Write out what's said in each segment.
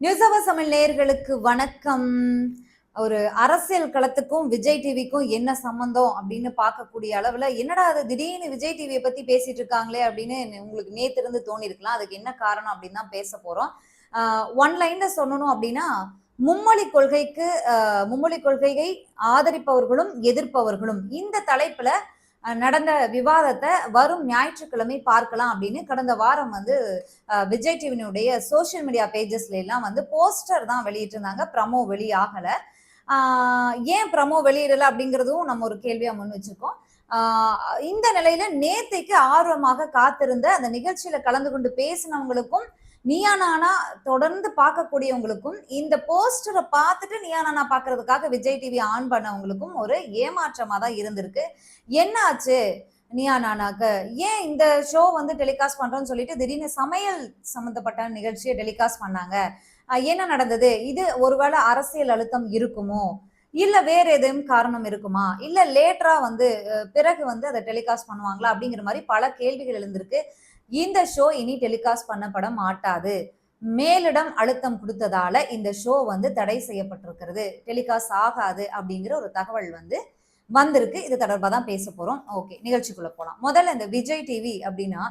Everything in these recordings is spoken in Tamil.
நியூஸ் அவர் சமையல் நேயர்களுக்கு வணக்கம். ஒரு அரசியல் களத்துக்கும் விஜய் டிவிக்கும் என்ன சம்பந்தம் அப்படின்னு பார்க்கக்கூடிய அளவுல என்னடா அது திடீர்னு விஜய் டிவியை பத்தி பேசிட்டு இருக்காங்களே அப்படின்னு உங்களுக்கு நேத்திருந்து தோணி இருக்கலாம் அதுக்கு என்ன காரணம் அப்படின்னு தான் பேச போறோம். ஒன் லைன்ல சொல்லணும் அப்படின்னா மும்மொழி கொள்கைக்கு மும்மொழி கொள்கையை ஆதரிப்பவர்களும் எதிர்ப்பவர்களும் இந்த தலைப்புல நடந்த விவாதத்தை வரும் ஞாயிற்றுக்கிழமை பார்க்கலாம் அப்படின்னு கடந்த வாரம் வந்து விஜய் டிவினுடைய சோஷியல் மீடியா பேஜஸ்ல எல்லாம் வந்து போஸ்டர் தான் வெளியிட்டிருந்தாங்க. ப்ரமோ வெளியாகல. ஏன் ப்ரமோ வெளியிடல அப்படிங்கிறதும் நம்ம ஒரு கேள்வியா முன் வச்சிருக்கோம். இந்த நிலையில நேத்தைக்கு ஆர்வமாக காத்திருந்த அந்த நிகழ்ச்சியில கலந்து கொண்டு பேசினவங்களுக்கும் நீயா நானா தொடர்ந்து பார்க்கக்கூடியவங்களுக்கும் இந்த போஸ்டரை பார்த்துட்டு நீயா நானா பார்க்கறதுக்காக விஜய் டிவி ஆன் பண்ணவங்களுக்கும் ஒரு ஏமாற்றமாக தான் இருந்திருக்கு. என்ன ஆச்சு நியா நானாக்கு ஏன் இந்த ஷோ வந்து டெலிகாஸ்ட் பண்றோம்னு சொல்லிட்டு திடீர்னு சமையல் சம்மந்தப்பட்ட நிகழ்ச்சியை டெலிகாஸ்ட் பண்ணாங்க? என்ன நடந்தது? இது ஒருவேளை அரசியல் அழுத்தம் இருக்குமோ? இல்ல வேற எதுவும் காரணம் இருக்குமா? இல்ல லேட்டரா வந்து பிறகு வந்து அதை டெலிகாஸ்ட் பண்ணுவாங்களா? அப்படிங்கிற மாதிரி பல கேள்விகள் எழுந்திருக்கு. இந்த ஷோ இனி டெலிகாஸ்ட் பண்ணப்பட மாட்டாது. மேலிடம் அழுத்தம் கொடுத்ததால இந்த ஷோ வந்து தடை செய்யப்பட்டிருக்கிறது. டெலிகாஸ்ட் ஆகாது அப்படிங்கிற ஒரு தகவல் வந்து வந்திருக்கு. இது தொடர்பாக தான் பேச போறோம். ஓகே நிகழ்ச்சிக்குள்ள போலாம். முதல்ல இந்த விஜய் டிவி அப்படின்னா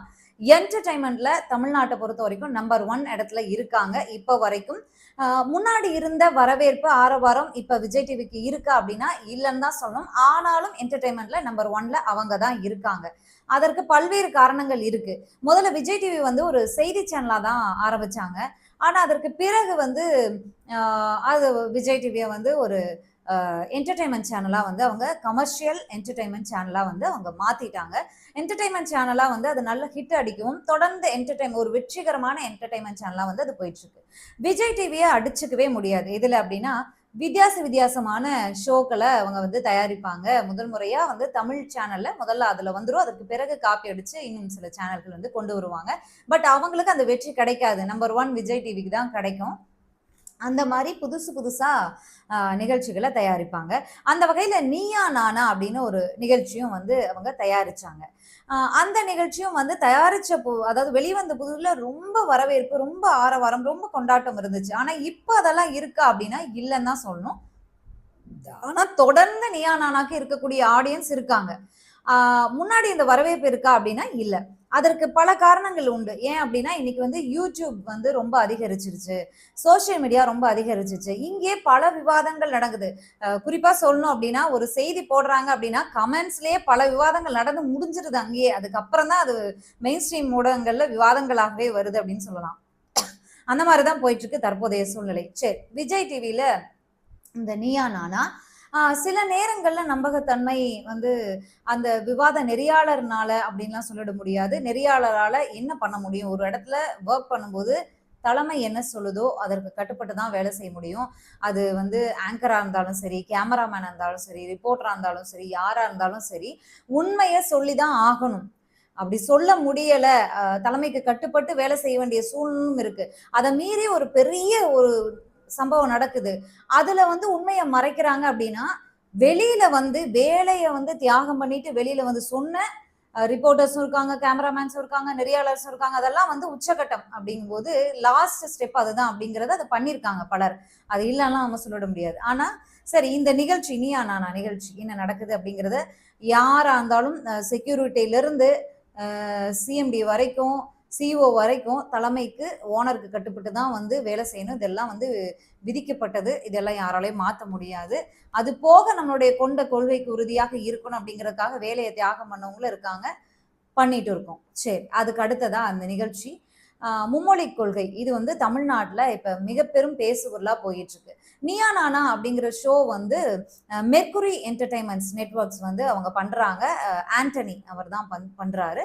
என்டர்டைன்மெண்ட்ல தமிழ்நாட்டை பொறுத்த வரைக்கும் நம்பர் ஒன் இடத்துல இருக்காங்க. இப்போ வரைக்கும் முன்னாடி இருந்த வரவேற்பு ஆரவாரம் இப்ப விஜய் டிவிக்கு இருக்கா அப்படின்னா இல்லைன்னு தான் சொல்லணும். ஆனாலும் என்டர்டைன்மெண்ட்ல நம்பர் ஒன்ல அவங்க தான் இருக்காங்க. அதற்கு பல்வேறு காரணங்கள் இருக்கு. முதல்ல விஜய் டிவி வந்து ஒரு செய்தி சேனலா தான் ஆரம்பிச்சாங்க. ஆனா அதற்கு பிறகு வந்து அது விஜய் டிவியை வந்து ஒரு என்டர்டைன்மெண்ட் சேனலாக வந்து அவங்க கமர்ஷியல் என்டர்டைன்மெண்ட் சேனலாக வந்து அவங்க மாற்றிட்டாங்க என்டர்டைன்மெண்ட் சேனலாக வந்து அது நல்ல ஹிட் அடிக்கவும் தொடர்ந்து என்டர்டைன் ஒரு வெற்றிகரமான என்டர்டைன்மெண்ட் சேனலாக வந்து அது போயிட்டுருக்கு. விஜய் டிவியை அடிச்சுக்கவே முடியாது. இதில் அப்படின்னா வித்தியாச வித்தியாசமான ஷோக்களை அவங்க வந்து தயாரிப்பாங்க. முதல் முறையாக வந்து தமிழ் சேனலில் முதல்ல அதில் வந்துடும் அதற்கு பிறகு காப்பி அடித்து இன்னும் சில சேனல்கள் வந்து கொண்டு வருவாங்க. பட் அவங்களுக்கு அந்த வெற்றி கிடைக்காது. நம்பர் ஒன் விஜய் டிவிக்கு தான் கிடைக்கும். அந்த மாதிரி புதுசு புதுசாக நிகழ்ச்சிகளை தயாரிப்பாங்க. அந்த வகையில் நீயா நானா அப்படின்னு ஒரு நிகழ்ச்சியும் வந்து அவங்க தயாரிச்சாங்க. அந்த நிகழ்ச்சியும் வந்து தயாரிச்ச பு அதாவது வெளிவந்த புதுல ரொம்ப வரவேற்பு ரொம்ப ஆரவாரம் ரொம்ப கொண்டாட்டம் இருந்துச்சு. ஆனால் இப்போ அதெல்லாம் இருக்கா அப்படின்னா இல்லைன்னு தான் சொல்லணும். ஆனால் தொடர்ந்து நீயா நானாக்கு இருக்கக்கூடிய ஆடியன்ஸ் இருக்காங்க. முன்னாடி இந்த வரவேற்பு இருக்கா அப்படின்னா இல்லை. அதற்கு பல காரணங்கள் உண்டு. ஏன் அப்படின்னா இன்னைக்கு வந்து யூடியூப் வந்து ரொம்ப அதிகரிச்சிருச்சு. சோஷியல் மீடியா ரொம்ப அதிகரிச்சிருச்சு இங்கே பல விவாதங்கள் நடக்குது. குறிப்பாக குறிப்பா சொல்லணும் அப்படின்னா ஒரு செய்தி போடுறாங்க அப்படின்னா கமெண்ட்ஸ்லேயே பல விவாதங்கள் நடந்து முடிஞ்சிருது அங்கேயே. அதுக்கப்புறம் தான் அது மெயின் ஸ்ட்ரீம் ஊடகங்கள்ல விவாதங்களாகவே வருது அப்படின்னு சொல்லலாம். அந்த மாதிரி தான் போயிட்டு இருக்கு தற்போதைய சூழ்நிலை. சரி விஜய் டிவியில இந்த நீயா நானா சில நேரங்கள்ல நம்பகத்தன்மை வந்து அந்த விவாத நெறியாளர்னால அப்படின்லாம் சொல்லிட முடியாது. நெறியாளரால என்ன பண்ண முடியும்? ஒரு இடத்துல ஒர்க் பண்ணும்போது தலைமை என்ன சொல்லுதோ அதற்கு கட்டுப்பட்டு தான் வேலை செய்ய முடியும். அது வந்து ஆங்கரா இருந்தாலும் சரி கேமராமேனா இருந்தாலும் சரி ரிப்போர்ட்டராக இருந்தாலும் சரி யாரா இருந்தாலும் சரி உண்மையை சொல்லி தான் ஆகணும். அப்படி சொல்ல முடியல தலைமைக்கு கட்டுப்பட்டு வேலை செய்ய வேண்டிய சூழ்நிலும் இருக்கு. அதை மீறி ஒரு பெரிய ஒரு சம்பவம் நடக்குது. அதுல வந்து உண்மையை மறைக்கிறாங்க அப்படின்னா வெளியில வந்து வேலையை வந்து தியாகம் பண்ணிட்டு வெளியில வந்து சொன்ன ரிப்போர்ட்டர்ஸும் இருக்காங்க கேமராமேன்ஸும் இருக்காங்க நெறியாளர்ஸும் இருக்காங்க அதெல்லாம் வந்து உச்சகட்டம் அப்படிங்கும்போது லாஸ்ட் ஸ்டெப் அதுதான் அப்படிங்கிறத அதை பண்ணியிருக்காங்க பலர். அது இல்லைன்னா நம்ம சொல்லிட முடியாது. ஆனால் சரி இந்த நிகழ்ச்சி நீயா நானா நிகழ்ச்சி? என்ன நடக்குது அப்படிங்கிறத யாராக இருந்தாலும் செக்யூரிட்டியிலிருந்து சிஎம்டி வரைக்கும் சிஓ வரைக்கும் தலைமைக்கு ஓனருக்கு கட்டுப்பட்டு தான் வந்து வேலை செய்யணும். இதெல்லாம் வந்து விதிக்கப்பட்டது. இதெல்லாம் யாராலையும் மாற்ற முடியாது. அது போக நம்மளுடைய கொண்ட கொள்கைக்கு உறுதியாக இருக்கணும் அப்படிங்கிறதுக்காக வேலையை தியாகம் பண்ணவங்களும் இருக்காங்க. பண்ணிட்டு இருக்கோம். சரி அதுக்கு அடுத்ததா அந்த நிகழ்ச்சி. மும்மொழி கொள்கை. இது வந்து தமிழ்நாட்டில் இப்போ மிக பெரும் பேசுபொருளாக போயிட்டு இருக்கு. நியா நானா அப்படிங்கிற ஷோ வந்து மெர்குரி என்டர்டைன்மெண்ட்ஸ் நெட்ஒர்க்ஸ் வந்து அவங்க பண்ணுறாங்க ஆண்டனி அவர் தான் பண் பண்ணுறாரு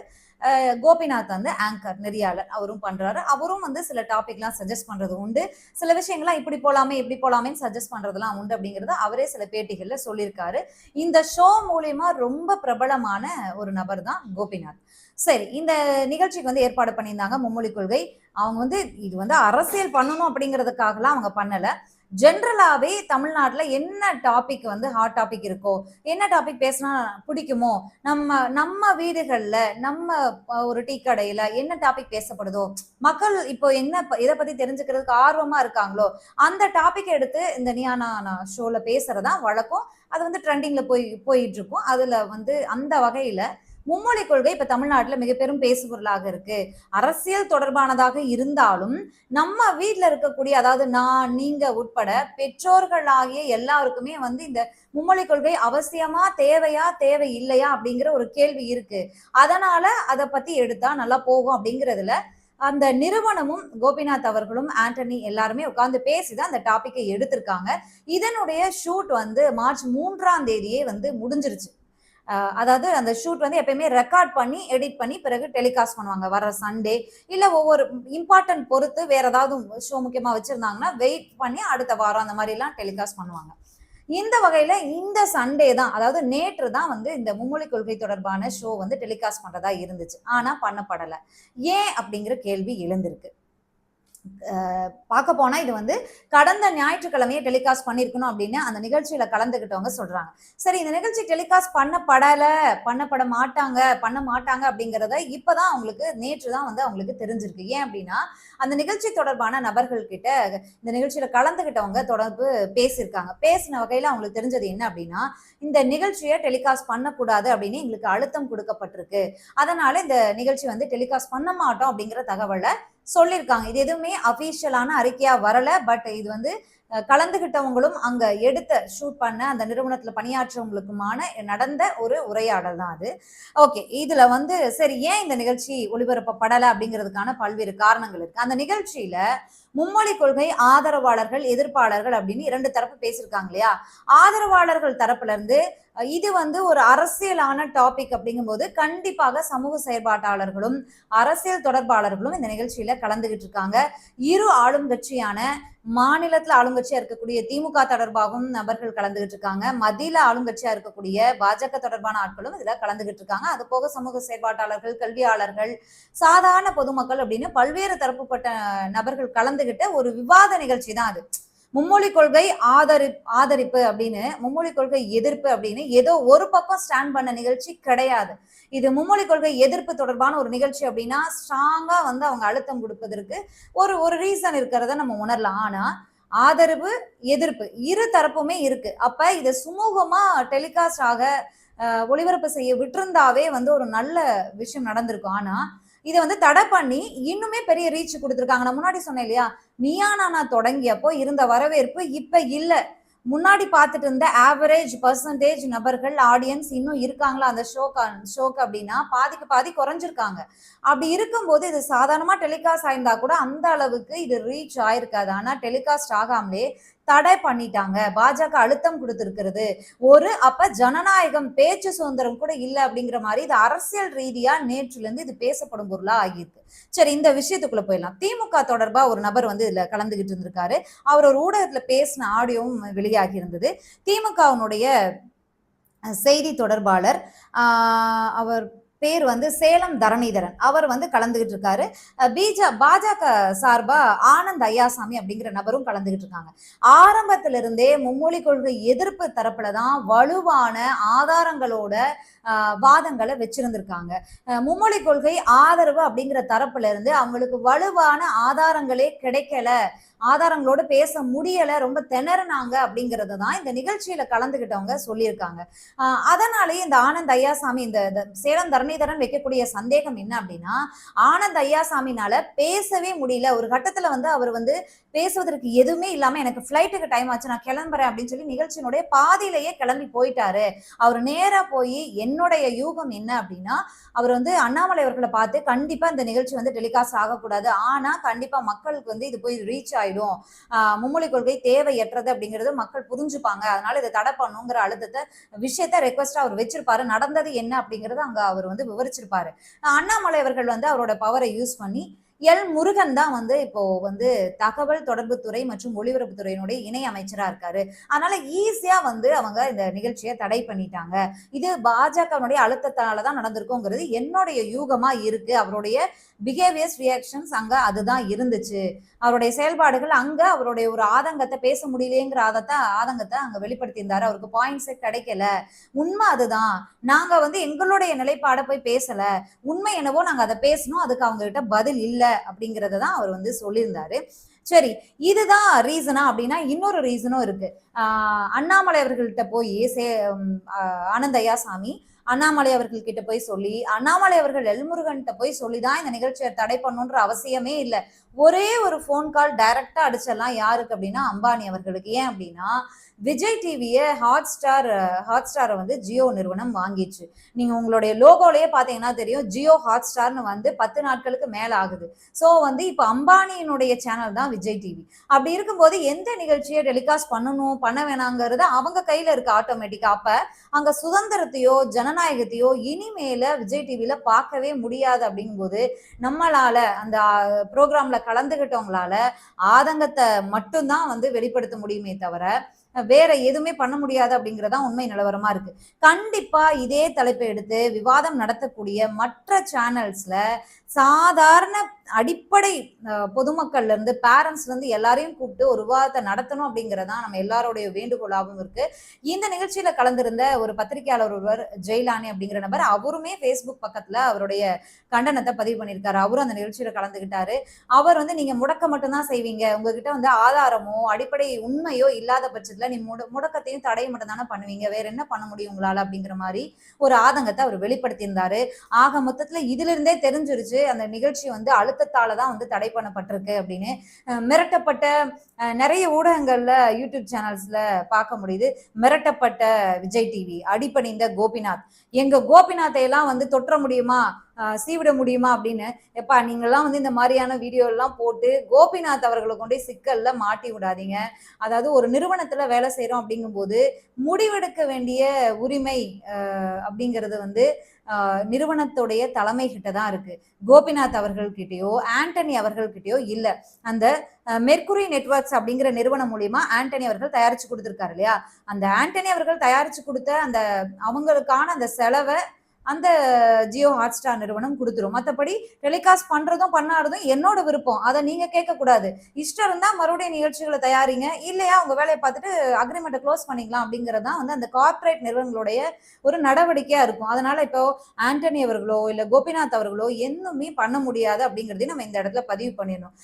கோபிநாத் வந்து ஆங்கர் நெறியாளர் அவரும் பண்றாரு. அவரும் வந்து சில டாபிக்லாம் சஜஸ்ட் பண்றது உண்டு. சில விஷயங்கள்லாம் இப்படி போலாமே இப்படி போலாமேன்னு சஜஸ்ட் பண்றதெல்லாம் உண்டு அப்படிங்கறத அவரே சில பேட்டிகள்ல சொல்லியிருக்காரு. இந்த ஷோ மூலியமா ரொம்ப பிரபலமான ஒரு நபர் தான் கோபிநாத். சரி இந்த நிகழ்ச்சிக்கு வந்து ஏற்பாடு பண்ணியிருந்தாங்க மும்மொழி கொள்கை. அவங்க வந்து இது வந்து அரசியல் பண்ணணும் அப்படிங்கிறதுக்காகலாம் அவங்க பண்ணலை. ஜென்ரலாகவே தமிழ்நாட்டில் என்ன டாபிக் வந்து ஹாட் டாபிக் இருக்கோ என்ன டாபிக் பேசினா பிடிக்குமோ நம்ம நம்ம வீடுகளில் நம்ம ஒரு டீ கடையில் என்ன டாபிக் பேசப்படுதோ மக்கள் இப்போ என்ன இதை பற்றி தெரிஞ்சுக்கிறதுக்கு ஆர்வமாக இருக்காங்களோ அந்த டாபிக் எடுத்து இந்த நியானா ஷோவில் பேசுகிறதான் வழக்கம். அது வந்து ட்ரெண்டிங்கில் போய் போயிட்டு இருக்கும். வந்து அந்த வகையில் மும்மொழி கொள்கை இப்ப தமிழ்நாட்டுல மிக பெரும் பேசுபொருளாக இருக்கு. அரசியல் தொடர்பானதாக இருந்தாலும் நம்ம வீட்டில் இருக்கக்கூடிய அதாவது நான் நீங்க உட்பட பெற்றோர்களாகிய எல்லாருக்குமே வந்து இந்த மும்மொழி கொள்கை அவசியமா தேவையா தேவை இல்லையா அப்படிங்கிற ஒரு கேள்வி இருக்கு. அதனால அதை பத்தி எடுத்தா நல்லா போகும் அப்படிங்கிறதுல அந்த நிறுவனமும் கோபிநாத் அவர்களும் ஆண்டனி எல்லாருமே உட்காந்து பேசிதான் அந்த டாபிக்கை எடுத்திருக்காங்க. இதனுடைய ஷூட் வந்து மார்ச் மூன்றாம் தேதியே வந்து முடிஞ்சிருச்சு. அதாவது அந்த ஷூட் வந்து எப்பயுமே ரெக்கார்ட் பண்ணி எடிட் பண்ணி பிறகு டெலிகாஸ்ட் பண்ணுவாங்க. வர சண்டே இல்ல ஒவ்வொரு இம்பார்ட்டன்ட் பொறுத்து வேற ஏதாவது ஷோ முக்கியமா வச்சிருந்தாங்கன்னா வெயிட் பண்ணி அடுத்த வாரம் அந்த மாதிரி எல்லாம் டெலிகாஸ்ட் பண்ணுவாங்க. இந்த வகையில இந்த சண்டே தான் அதாவது நேற்று தான் வந்து இந்த மும்மொழி கொள்கை தொடர்பான ஷோ வந்து டெலிகாஸ்ட் பண்றதா இருந்துச்சு. ஆனா பண்ணப்படல. ஏன் அப்படிங்கிற கேள்வி எழுந்திருக்கு. பார்க்க போனா இது வந்து கடந்த ஞாயிற்றுக்கிழமையே டெலிகாஸ்ட் பண்ணிருக்கணும் அப்படின்னு அந்த நிகழ்ச்சியில கலந்துகிட்டவங்க சொல்றாங்க. சரி இந்த நிகழ்ச்சி டெலிகாஸ்ட் பண்ணப்படல பண்ணப்பட மாட்டாங்க பண்ண மாட்டாங்க அப்படிங்கறத இப்பதான் அவங்களுக்கு நேற்று தான் வந்து அவங்களுக்கு தெரிஞ்சிருக்கு. ஏன் அப்படின்னா அந்த நிகழ்ச்சி தொடர்பான நபர்கள் கிட்ட இந்த நிகழ்ச்சியில கலந்துகிட்டவங்க தொடர்பு பேசியிருக்காங்க. பேசின வகையில அவங்களுக்கு தெரிஞ்சது என்ன அப்படின்னா இந்த நிகழ்ச்சியை டெலிகாஸ்ட் பண்ணக்கூடாது அப்படின்னு எங்களுக்கு அழுத்தம் கொடுக்கப்பட்டிருக்கு. அதனால இந்த நிகழ்ச்சி வந்து டெலிகாஸ்ட் பண்ண மாட்டோம் அப்படிங்கிற தகவலை சொல்லியிருக்காங்க இது எதுவுமே அஃபீஷியலான அறிக்கையா வரல. பட் இது வந்து கலந்துகிட்டவங்களும் அங்க எடுத்த ஷூட் பண்ண அந்த நிறுவனத்துல பணியாற்றவங்களுக்குமான நடந்த ஒரு உரையாடல் தான் அது. ஓகே இதுல வந்து சரி ஏன் இந்த நிகழ்ச்சி ஒளிபரப்பப்படலை அப்படிங்கிறதுக்கான பல்வேறு காரணங்கள் இருக்கு. அந்த நிகழ்ச்சியில மும்மொழி கொள்கை ஆதரவாளர்கள் எதிர்ப்பாளர்கள் அப்படின்னு இரண்டு தரப்பு பேசியிருக்காங்க இல்லையா? ஆதரவாளர்கள் தரப்புல இருந்து இது வந்து ஒரு அரசியலான டாபிக் அப்படிங்கும்போது கண்டிப்பாக சமூக செயற்பாட்டாளர்களும் அரசியல் தொடர்பாளர்களும் இந்த நிகழ்ச்சியில கலந்துகிட்டு இருக்காங்க. இரு ஆளும் கட்சியான மாநிலத்துல ஆளுங்கட்சியா இருக்கக்கூடிய திமுக தொடர்பாகவும் நபர்கள் கலந்துகிட்டு இருக்காங்க. மத்தியில ஆளுங்கட்சியா இருக்கக்கூடிய பாஜக தொடர்பான ஆட்களும் இதுல கலந்துகிட்டு இருக்காங்க. அது போக சமூக செயற்பாட்டாளர்கள் கல்வியாளர்கள் சாதாரண பொதுமக்கள் அப்படின்னு பல்வேறு தரப்புப்பட்ட நபர்கள் கலந்து கலந்துகிட்ட ஒரு விவாத நிகழ்ச்சி தான் அது. மும்மொழி கொள்கை ஆதரி ஆதரிப்பு அப்படின்னு மும்மொழி கொள்கை எதிர்ப்பு அப்படின்னு ஏதோ ஒரு பக்கம் ஸ்டாண்ட் பண்ண நிகழ்ச்சி கிடையாது. இது மும்மொழி கொள்கை எதிர்ப்பு தொடர்பான ஒரு நிகழ்ச்சி அப்படின்னா ஸ்ட்ராங்கா வந்து அவங்க அழுத்தம் கொடுப்பதற்கு ஒரு ஒரு ரீசன் இருக்கிறத நம்ம உணரலாம். ஆனா ஆதரவு எதிர்ப்பு இரு தரப்புமே இருக்கு. அப்ப இதை சுமூகமா டெலிகாஸ்ட் ஆக ஒளிபரப்பு செய்ய விட்டிருந்தாவே வந்து ஒரு நல்ல விஷயம் நடந்திருக்கும். ஆனா இதை வந்து தடை பண்ணி இன்னுமே பெரிய ரீச் கொடுத்துருக்காங்க. நான் முன்னாடி சொன்னேன் இல்லையா? நீயா நானா தொடங்கியப்போ இருந்த வரவேற்பு இப்ப இல்லை. முன்னாடி பார்த்துட்டு இருந்த ஆவரேஜ் பர்சன்டேஜ் நபர்கள் ஆடியன்ஸ் இன்னும் இருக்காங்களா அந்த ஷோக்கு ஷோக்கு அப்படின்னா? பாதிக்கு பாதி குறைஞ்சிருக்காங்க. அப்படி இருக்கும்போது இது சாதாரணமாக டெலிகாஸ்ட் ஆயிருந்தா கூட அந்த அளவுக்கு இது ரீச் ஆயிருக்காது. ஆனால் டெலிகாஸ்ட் ஆகாமலே தடை பண்ணிட்டாங்க. பாஜக அழுத்தம் கொடுத்திருக்கிறது. ஒரு அப்ப ஜனநாயகம் பேச்சு சுதந்திரம் கூட இல்ல அப்படிங்கிற மாதிரி இது அரசியல் ரீதியா நேற்றுல இருந்து இது பேசப்படும் பொருளா ஆகியிருக்கு. சரி இந்த விஷயத்துக்குள்ள போயிடலாம். திமுக தொடர்பா ஒரு நபர் வந்து இதுல கலந்துகிட்டு இருந்திருக்காரு. அவர் ஒரு ஊடகத்துல பேசின ஆடியோவும் வெளியாகி இருந்தது. திமுகவினுடைய செய்தி தொடர்பாளர் அவர் பேர் வந்து சேலம் தரணிதரன். அவர் வந்து கலந்துகிட்டு இருக்காரு பீஜ பாஜக சார்பா ஆனந்த் ஐயாசாமி அப்படிங்கிற நபரும் கலந்துகிட்டு இருக்காங்க ஆரம்பத்துல இருந்தே மும்மொழி கொள்கை எதிர்ப்பு தரப்புல தான் வலுவான ஆதாரங்களோட வாதங்களை வச்சிருந்திருக்காங்க. மும்மொழி கொள்கை ஆதரவு அப்படிங்கிற தரப்புல இருந்து அவங்களுக்கு வலுவான ஆதாரங்களே கிடைக்கல. ஆதாரங்களோட பேச முடியல ரொம்ப திணறுனாங்க அப்படிங்கறத தான் இந்த நிகழ்ச்சியில கலந்துகிட்டவங்க சொல்லியிருக்காங்க. அதனாலேயே இந்த ஆனந்த் ஐயாசாமி இந்த இந்த சேலம் தரணிதரன் வைக்கக்கூடிய சந்தேகம் என்ன அப்படின்னா ஆனந்த் ஐயாசாமினால பேசவே முடியல. ஒரு கட்டத்துல வந்து அவர் வந்து பேசுவதற்கு எதுவுமே இல்லாம எனக்கு ஃபிளைட்டுக்கு டைம் ஆச்சு நான் கிளம்புறேன் அப்படின்னு சொல்லி நிகழ்ச்சியினுடைய பாதியிலேயே கிளம்பி போயிட்டாரு. அவர் நேரா போய் என்னுடைய யூகம் என்ன அப்படின்னா அவர் வந்து அண்ணாமலை அவர்களை பார்த்து கண்டிப்பா இந்த நிகழ்ச்சி வந்து டெலிகாஸ்ட் ஆகக்கூடாது. ஆனா கண்டிப்பா மக்களுக்கு வந்து இது போய் ரீச் ஆயிடும். ஆஹ் மும்மொழி கொள்கை தேவையற்றது அப்படிங்கிறது மக்கள் புரிஞ்சுப்பாங்க. அதனால இதை தடை பண்ணுங்கிற அழுத்தத்தை விஷயத்த ரெக்வஸ்டா அவர் வச்சிருப்பாரு. நடந்தது என்ன அப்படிங்கறது அங்க அவர் வந்து விவரிச்சிருப்பாரு. அண்ணாமலை அவர்கள் வந்து அவரோட பவரை யூஸ் பண்ணி எல். முருகன் தான் வந்து இப்போ வந்து தகவல் தொடர்பு துறை மற்றும் ஒளிபரப்பு துறையினுடைய இணை அமைச்சரா இருக்காரு. அதனால ஈஸியா வந்து அவங்க இந்த நிகழ்ச்சியை தடை பண்ணிட்டாங்க. இது பாஜகவினுடைய அழுத்தத்தால தான் நடந்திருக்குங்கிறது என்னுடைய யூகமா இருக்கு. அவருடைய பிஹேவியர்ஸ் ரியாக்ஷன்ஸ் அங்க அதுதான் இருந்துச்சு. அவருடைய செயல்பாடுகள் அங்க அவருடைய ஒரு ஆதங்கத்தை பேச முடியலையேங்கிற ஆதத்தை ஆதங்கத்தை அங்க வெளிப்படுத்தியிருந்தாரு. அவருக்கு பாயிண்ட்ஸே கிடைக்கல. உண்மை அதுதான். நாங்க வந்து எங்களுடைய நிலைப்பாடை போய் பேசல. உண்மை என்னவோ நாங்க அதை பேசணும். அதுக்கு அவங்க கிட்ட பதில் இல்ல. அப்படிங்கிறத தான் அவர் வந்து சொல்லியிருந்தாரு. சரி இதுதான் ரீசனா அப்படின்னா இன்னொரு ரீசனும் இருக்கு. அண்ணாமலை அவர்கள்ட்ட போய் சே ஆனந்தையா சாமி அண்ணாமலை அவர்கள் கிட்ட போய் சொல்லி அண்ணாமலை அவர்கள் எல்முருகன்கிட்ட போய் சொல்லிதான் இந்த நிகழ்ச்சியை தடை பண்ணணுன்ற அவசியமே இல்லை. ஒரே ஒரு ஃபோன் கால் டைரக்டா அடிச்சிடலாம் யாருக்கு அப்படின்னா அம்பானி அவர்களுக்கு. ஏன் அப்படின்னா விஜய் டிவியை ஹாட் ஸ்டார் ஹாட் ஸ்டாரை வந்து ஜியோ நிறுவனம் வாங்கிச்சு. நீங்க உங்களுடைய லோகோலயே பாத்தீங்கன்னா தெரியும் ஜியோ ஹாட் ஸ்டார்னு வந்து பத்து நாட்களுக்கு மேல ஆகுது. ஸோ வந்து இப்போ அம்பானியினுடைய சேனல் தான் விஜய் டிவி அப்படி இருக்கும்போது எந்த நிகழ்ச்சியை டெலிகாஸ்ட் பண்ணணும் பண்ண வேணாங்கிறது அவங்க கையில இருக்கு ஆட்டோமேட்டிக்கா அப்ப அங்க சுதந்திரத்தையோ ஜனநாயகத்தையோ இனிமேல விஜய் டிவியில பார்க்கவே முடியாது அப்படிங்கும்போது நம்மளால அந்த ப்ரோக்ராம்ல கலந்துகிட்டவங்களால ஆதங்கத்தை மட்டும்தான் வந்து வெளிப்படுத்த முடியுமே தவிர வேற எதுவுமே பண்ண முடியாது அப்படிங்கிறதா உண்மை நிலவரமா இருக்கு. கண்டிப்பா இதே தலைப்பை எடுத்து விவாதம் நடத்தக்கூடிய மற்ற சேனல்ஸ்ல சாதாரண அடிப்படை பொதுமக்கள்ல இருந்து பேரண்ட்ஸ்ல இருந்து எல்லாரையும் கூப்பிட்டு ஒரு விவாதத்தை நடத்தணும் அப்படிங்கறதா நம்ம எல்லாருடைய வேண்டுகோளாகவும் இருக்கு. இந்த நிகழ்ச்சியில கலந்திருந்த ஒரு பத்திரிகையாளர் ஒருவர் ஜெயிலானி அப்படிங்கிற நபர் அவருமே ஃபேஸ்புக் பக்கத்துல அவருடைய கண்டனத்தை பதிவு பண்ணியிருக்காரு. அவரும் அந்த நிகழ்ச்சியில கலந்துகிட்டாரு. அவர் வந்து நீங்க முடக்க மட்டும்தான் செய்வீங்க. உங்ககிட்ட வந்து ஆதாரமோ அடிப்படை உண்மையோ இல்லாத பட்சத்துல நீ முட முடக்கத்தையும் தடையும் மட்டும் தானே பண்ணுவீங்க. வேற என்ன பண்ண முடியும் உங்களால? அப்படிங்கிற மாதிரி ஒரு ஆதங்கத்தை அவர் வெளிப்படுத்தியிருந்தாரு. ஆக மொத்தத்துல இதுல இருந்தே தெரிஞ்சிருச்சு அந்த நிகழ்ச்சி வந்து அழுத்தத்தால தான் வந்து தடை பண்ணப்பட்டிருக்கு அப்படின்னு மிரட்டப்பட்ட அஹ் நிறைய ஊடகங்கள்ல யூடியூப் சேனல்ஸ்ல பார்க்க முடியுது. மிரட்டப்பட்ட விஜய் டிவி அடிபணிந்த கோபிநாத். எங்க கோபிநாத்தை எல்லாம் வந்து தொற்ற முடியுமா? சீவிட முடியுமா அப்படின்னு? எப்பா நீங்கள்லாம் வந்து இந்த மாதிரியான வீடியோ எல்லாம் போட்டு கோபிநாத் அவர்களை கொண்டு சிக்கல்ல மாட்டி விடாதீங்க. அதாவது ஒரு நிறுவனத்துல வேலை செய்யறோம் அப்படிங்கும்போது முடிவெடுக்க வேண்டிய உரிமை அப்படிங்கிறது வந்து நிறுவனத்துடைய தலைமை கிட்ட தான் இருக்கு. கோபிநாத் அவர்கள்கிட்டயோ ஆண்டனி அவர்கள்கிட்டயோ இல்ல. அந்த மெர்குரி நெட்வொர்க்ஸ் அப்படிங்கிற நிறுவனம் மூலியமா ஆண்டனி அவர்கள் தயாரிச்சு கொடுத்துருக்காரு இல்லையா? அந்த ஆண்டனி அவர்கள் தயாரிச்சு கொடுத்த அந்த அவங்களுக்கான அந்த செலவை அந்த ஜியோ ஹாட் ஸ்டார் நிறுவனம் கொடுத்துரும். மற்றபடி டெலிகாஸ்ட் பண்ணுறதும் பண்ணாததும் என்னோட விருப்பம். அதை நீங்கள் கேட்கக்கூடாது. இஷ்டம் இருந்தால் மறுபடியும் நிகழ்ச்சிகளை தயாரிங்க. இல்லையா உங்கள் வேலையை பார்த்துட்டு அக்ரிமெண்ட்டை க்ளோஸ் பண்ணிக்கலாம் அப்படிங்கிறது தான் வந்து அந்த கார்ப்பரேட் நிறுவனங்களுடைய ஒரு நடவடிக்கையாக இருக்கும். அதனால் இப்போ ஆண்டனி அவர்களோ இல்லை கோபிநாத் அவர்களோ எதுவுமே பண்ண முடியாது அப்படிங்கிறதையும் நம்ம இந்த இடத்துல பதிவு பண்ணிடணும்.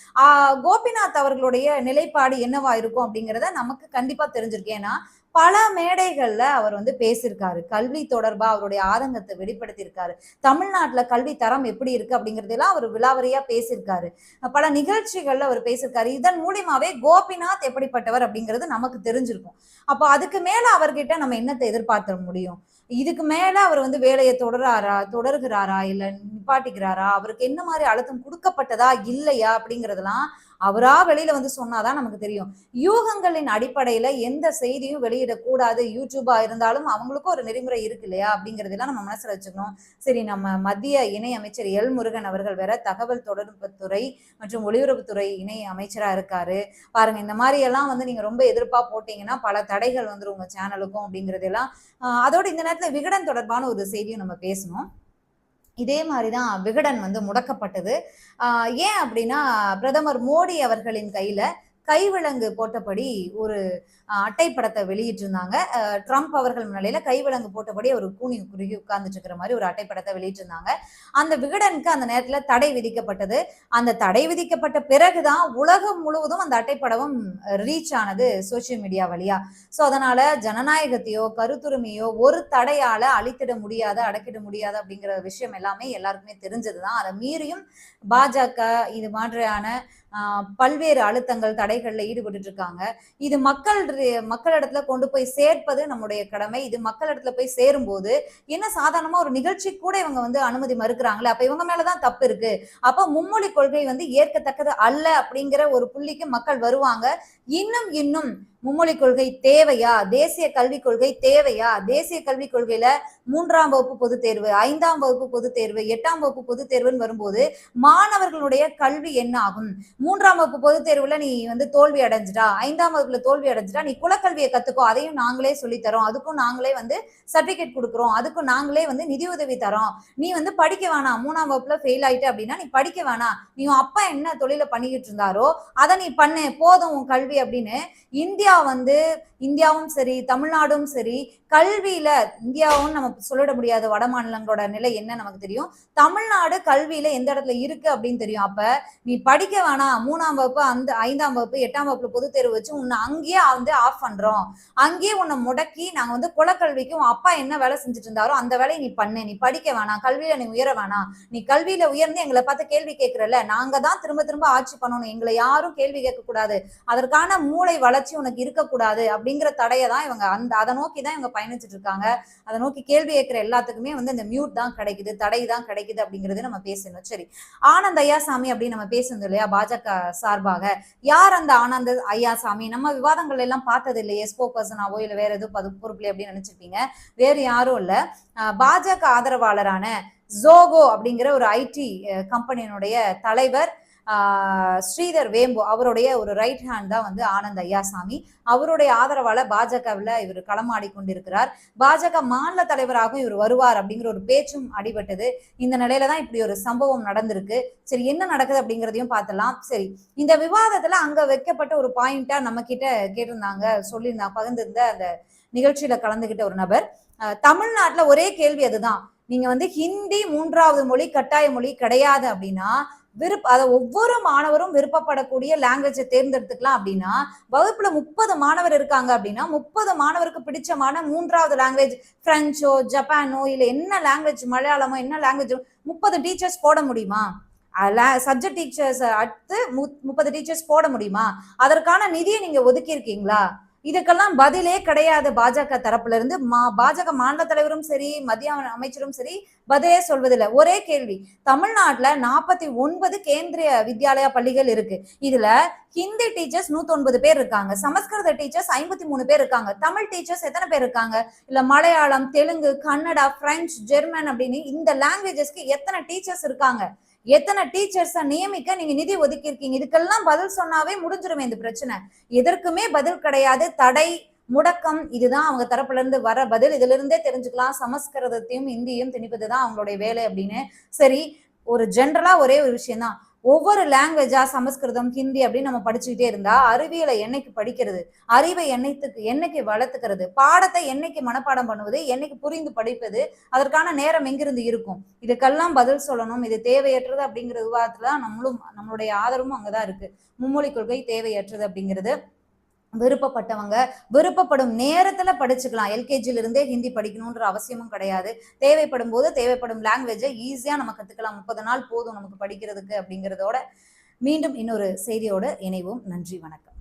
கோபிநாத் அவர்களுடைய நிலைப்பாடு என்னவா இருக்கும் அப்படிங்கிறத நமக்கு கண்டிப்பாக தெரிஞ்சிருக்கு ஏன்னா பல மேடைகள்ல அவர் வந்து பேசியிருக்காரு. கல்வி தொடர்பா அவருடைய ஆதங்கத்தை வெளிப்படுத்தியிருக்காரு. தமிழ்நாட்டுல கல்வி தரம் எப்படி இருக்கு அப்படிங்கறதெல்லாம் அவர் விலாவரியா பேசியிருக்காரு. பல நிகழ்ச்சிகள்ல அவர் பேசியிருக்காரு. இதன் மூலியமாவே கோபிநாத் எப்படிப்பட்டவர் அப்படிங்கிறது நமக்கு தெரிஞ்சிருக்கும். அப்போ அதுக்கு மேல அவர்கிட்ட நம்ம என்னத்தை எதிர்பார்த்த முடியும்? இதுக்கு மேல அவர் வந்து வேலையை தொடராரா தொடர்கிறாரா இல்ல நிப்பாட்டிக்கிறாரா? அவருக்கு என்ன மாதிரி அழுத்தம் கொடுக்கப்பட்டதா இல்லையா அப்படிங்கறதெல்லாம் அவரா வெளியில வந்து சொன்னாதான் நமக்கு தெரியும். யூகங்களின் அடிப்படையில எந்த செய்தியும் வெளியிடக்கூடாது. யூடியூபா இருந்தாலும் அவங்களுக்கும் ஒரு நெறிமுறை இருக்கு இல்லையா? அப்படிங்கறதெல்லாம் நம்ம மனசுல வச்சுக்கணும். சரி நம்ம மத்திய இணை அமைச்சர் எல் முருகன் அவர்கள் வேற தகவல் தொடர்புத்துறை மற்றும் ஒளிபரப்புத்துறை இணை அமைச்சரா இருக்காரு. பாருங்க இந்த மாதிரி எல்லாம் வந்து நீங்க ரொம்ப எதிர்ப்பா போட்டீங்கன்னா பல தடைகள் வந்துடும் உங்க சேனலுக்கும் அப்படிங்கறதெல்லாம். அதோட இந்த நேரத்துல விகடன் தொடர்பான ஒரு செய்தியும் நம்ம பேசணும். இதே மாதிரிதான் விகடன் வந்து முடக்கப்பட்டது. ஏன் அப்படின்னா பிரதமர் மோடி அவர்களின் கையில கைவிலங்கு போட்டபடி ஒரு அட்டை அட்டைப்படத்தை வெளியிட்டிருந்தாங்க. ட்ரம்ப் அவர்கள் முன்னிலையில கைவிலங்கு போட்டபடி ஒரு கூனி குறுகி உட்கார்ந்துட்டு இருக்கிற மாதிரி ஒரு அட்டைப்படத்தை வெளியிட்டிருந்தாங்க. அந்த விகடனுக்கு அந்த நேரத்துல தடை விதிக்கப்பட்டது. அந்த தடை விதிக்கப்பட்ட பிறகுதான் உலகம் முழுவதும் அந்த அட்டைப்படம் ரீச் ஆனது சோசியல் மீடியா வழியா. சோ அதனால ஜனநாயகத்தையோ கருத்துரிமையோ ஒரு தடையால அழித்திட முடியாத அடக்கிட முடியாது அப்படிங்கிற விஷயம் எல்லாமே எல்லாருக்குமே தெரிஞ்சதுதான். அதை மீறியும் பாஜக இது மாதிரியான பல்வேறு அழுத்தங்கள் தடைகளில் ஈடுபட்டு இருக்காங்க இது மக்கள் மக்களிடத்துல கொண்டு போய் சேர்ப்பது நம்முடைய கடமை. இது மக்களிடத்துல போய் சேரும்போது என்ன சாதாரணமா ஒரு நிகழ்ச்சி கூட இவங்க வந்து அனுமதி மறுக்கிறாங்களே அப்ப இவங்க மேலதான் தப்பு இருக்கு. அப்ப மும்மொழி கொள்கை வந்து ஏற்கத்தக்கது அல்ல அப்படிங்கிற ஒரு புள்ளிக்கு மக்கள் வருவாங்க. இன்னும் இன்னும் மும்மொழி கொள்கை தேவையா? தேசிய கல்விக் கொள்கை தேவையா? தேசிய கல்விக் கொள்கையில மூன்றாம் வகுப்பு பொதுத் தேர்வு ஐந்தாம் வகுப்பு பொதுத் தேர்வு எட்டாம் வகுப்பு பொதுத் தேர்வுன்னு வரும்போது மாணவர்களுடைய கல்வி என்ன ஆகும்? மூன்றாம் வகுப்பு பொது தேர்வுல நீ வந்து தோல்வி அடைஞ்சிட்டா? ஐந்தாம் வகுப்புல தோல்வி அடைஞ்சிட்டா? நீ குலக்கல்வியை கத்துக்கோ. அதையும் நாங்களே சொல்லித் தரோம். அதுக்கும் நாங்களே வந்து சர்டிபிகேட் கொடுக்குறோம். அதுக்கும் நாங்களே வந்து நிதி உதவி தரோம். நீ வந்து படிக்க வேணாம். மூணாம் வகுப்புல ஃபெயில் ஆயிட்ட அப்படின்னா நீ படிக்க வேணாம். நீ உன் அப்பா என்ன தொழில பண்ணிக்கிட்டு இருந்தாரோ அதை நீ பண்ணு. போதும் உன் கல்வி அப்படின்னு இந்தியா வந்து இந்தியாவும் சரி தமிழ்நாடும் சரி கல்வியில இந்தியாவும் நம்ம சொல்லிட முடியாத வட மாநிலங்களோட நிலை என்ன நமக்கு தெரியும்? தமிழ்நாடு கல்வியில எந்த இடத்துல இருக்கு அப்படின்னு தெரியும். அப்ப நீ படிக்க வேணாம். மூணாம் வகுப்பு அந்த ஐந்தாம் வகுப்பு எட்டாம் வகுப்புல பொது தேர்வு வச்சு உன்னை அங்கேயே வந்து ஆஃப் பண்றோம். அங்கேயே உன்னை முடக்கி நாங்க வந்து குலக்கல்விக்கு உன் அப்பா என்ன வேலை செஞ்சுட்டு இருந்தாரோ அந்த வேலையை நீ பண்ணு. நீ படிக்க வேணாம். கல்வியில நீ உயர வேணாம். நீ கல்வியில உயர்ந்து எங்களை பார்த்து கேள்வி கேட்கிறல்ல. நாங்க தான் திரும்ப திரும்ப ஆட்சி பண்ணணும். எங்களை யாரும் கேள்வி கேட்க கூடாது. அதற்கான மூளை வளர்ச்சி உனக்கு இருக்கக்கூடாது அப்படிங்கிற தடையை தான் இவங்க அந்த அதை நோக்கி தான் இவங்க பயணிச்சுட்டு இருக்காங்க அதை நோக்கி கேள்வி கேட்கிற எல்லாத்துக்குமே வந்து இந்த மியூட் தான் கிடைக்குது தடை தான் கிடைக்குது அப்படிங்கிறது நம்ம பேசணும் சரி ஆனந்த் ஐயாசாமி அப்படின்னு நம்ம பேசணும் இல்லையா? பாஜக சார்பாக. யார் அந்த ஆனந்த் ஐயாசாமி? நம்ம விவாதங்கள் எல்லாம் பார்த்தது இல்லையே? ஸ்போ பர்சனாவோ இல்லை வேற எதுவும் பது பொறுப்புல அப்படின்னு நினைச்சிருப்பீங்க. வேறு யாரும் இல்ல. பாஜக ஆதரவாளரான ஜோகோ அப்படிங்கிற ஒரு ஐடி கம்பெனியினுடைய தலைவர் ஸ்ரீதர் வேம்பு அவருடைய ஒரு ரைட் ஹேண்ட் தான் வந்து ஆனந்த் ஐயாசாமி. அவருடைய ஆதரவால பாஜகவில் இவர் களமாடி கொண்டிருக்கிறார். பாஜக மாநில தலைவராகவும் இவர் வருவார் அப்படிங்கிற ஒரு பேச்சும் அடிபட்டது. இந்த நிலையில தான் இப்படி ஒரு சம்பவம் நடந்திருக்கு. சரி என்ன நடக்குது அப்படிங்கிறதையும் பார்த்தலாம் சரி இந்த விவாதத்துல அங்க வைக்கப்பட்ட ஒரு பாயிண்டா நம்ம கிட்ட கேட்டிருந்தாங்க சொல்லியிருந்தாங்க பகிர்ந்திருந்த அந்த நிகழ்ச்சியில கலந்துகிட்ட ஒரு நபர். தமிழ்நாட்டுல ஒரே கேள்வி அதுதான். நீங்க வந்து ஹிந்தி மூன்றாவது மொழி கட்டாய மொழி கிடையாது அப்படின்னா விருப்ப அதை ஒவ்வொரு மாணவரும் விருப்பப்படக்கூடிய லாங்குவேஜை தேர்ந்தெடுத்துக்கலாம் அப்படின்னா வகுப்புல முப்பது மாணவர் இருக்காங்க அப்படின்னா முப்பது மாணவருக்கு பிடிச்சமான மூன்றாவது லாங்குவேஜ் பிரெஞ்சோ ஜப்பானோ இல்ல என்ன லாங்குவேஜ் மலையாளமோ என்ன லாங்குவேஜ் முப்பது டீச்சர்ஸ் போட முடியுமா? சப்ஜெக்ட் டீச்சர்ஸ் அடுத்து முப்பது டீச்சர்ஸ் போட முடியுமா? அதற்கான நிதியை நீங்க ஒதுக்கி இருக்கீங்களா இதுக்கெல்லாம் பதிலே கிடையாது பாஜக தரப்புல இருந்து மா பாஜக மாநில தலைவரும் சரி மத்திய அமைச்சரும் சரி பதிலே சொல்வதில்லை. ஒரே கேள்வி. தமிழ்நாட்டுல நாற்பத்தி ஒன்பது கேந்திரிய வித்யாலயா பள்ளிகள் இருக்கு. இதுல ஹிந்தி டீச்சர்ஸ் நூத்தி ஒன்பது பேர் இருக்காங்க. சமஸ்கிருத டீச்சர்ஸ் ஐம்பத்தி மூணு பேர் இருக்காங்க. தமிழ் டீச்சர்ஸ் எத்தனை பேர் இருக்காங்க? இல்ல மலையாளம் தெலுங்கு கன்னடா பிரெஞ்சு ஜெர்மன் அப்படின்னு இந்த லாங்குவேஜஸ்க்கு எத்தனை டீச்சர்ஸ் இருக்காங்க? எத்தனை டீச்சர்ஸை நியமிக்க நீங்க நிதி ஒதுக்கியிருக்கீங்க? இதுக்கெல்லாம் பதில் சொன்னாவே முடிஞ்சிருமே இந்த பிரச்சனை. எதற்குமே பதில் கிடையாது. தடை முடக்கம் இதுதான் அவங்க தரப்புல இருந்து வர பதில். இதுல இருந்தே தெரிஞ்சுக்கலாம். சமஸ்கிருதத்தையும் இந்தியும் திணிப்பதுதான் அவங்களுடைய வேலை அப்படின்னு. சரி ஒரு ஜென்ரலா ஒரே ஒரு விஷயம் தான் ஒவ்வொரு லாங்குவேஜா சமஸ்கிருதம் ஹிந்தி அப்படின்னு நம்ம படிச்சுக்கிட்டே இருந்தா அறிவியலை என்னைக்கு படிக்கிறது அறிவை என்னைத்துக்கு என்னைக்கு வளர்த்துக்கிறது பாடத்தை என்னைக்கு மனப்பாடம் பண்ணுவது என்னைக்கு புரிந்து படிப்பது அதற்கான நேரம் எங்கிருந்து இருக்கும்? இதுக்கெல்லாம் பதில் சொல்லணும். இது தேவையற்றது அப்படிங்கிற விவாதத்துல நம்மளும் நம்மளுடைய ஆதரவும் அங்கதான் இருக்கு. மும்மொழி கொள்கை தேவையற்றது அப்படிங்கிறது விருப்பப்பட்டவங்க விருப்பப்படும் நேரத்துல படிச்சுக்கலாம். எல்கேஜில இருந்தே ஹிந்தி படிக்கணும்ன்ற அவசியமும் கிடையாது. தேவைப்படும் போது தேவைப்படும் லாங்குவேஜை ஈஸியா நம்ம கத்துக்கலாம். முப்பது நாள் போதும் நமக்கு படிக்கிறதுக்கு அப்படிங்கிறதோட மீண்டும் இன்னொரு செய்தியோடு இணைவோம். நன்றி வணக்கம்.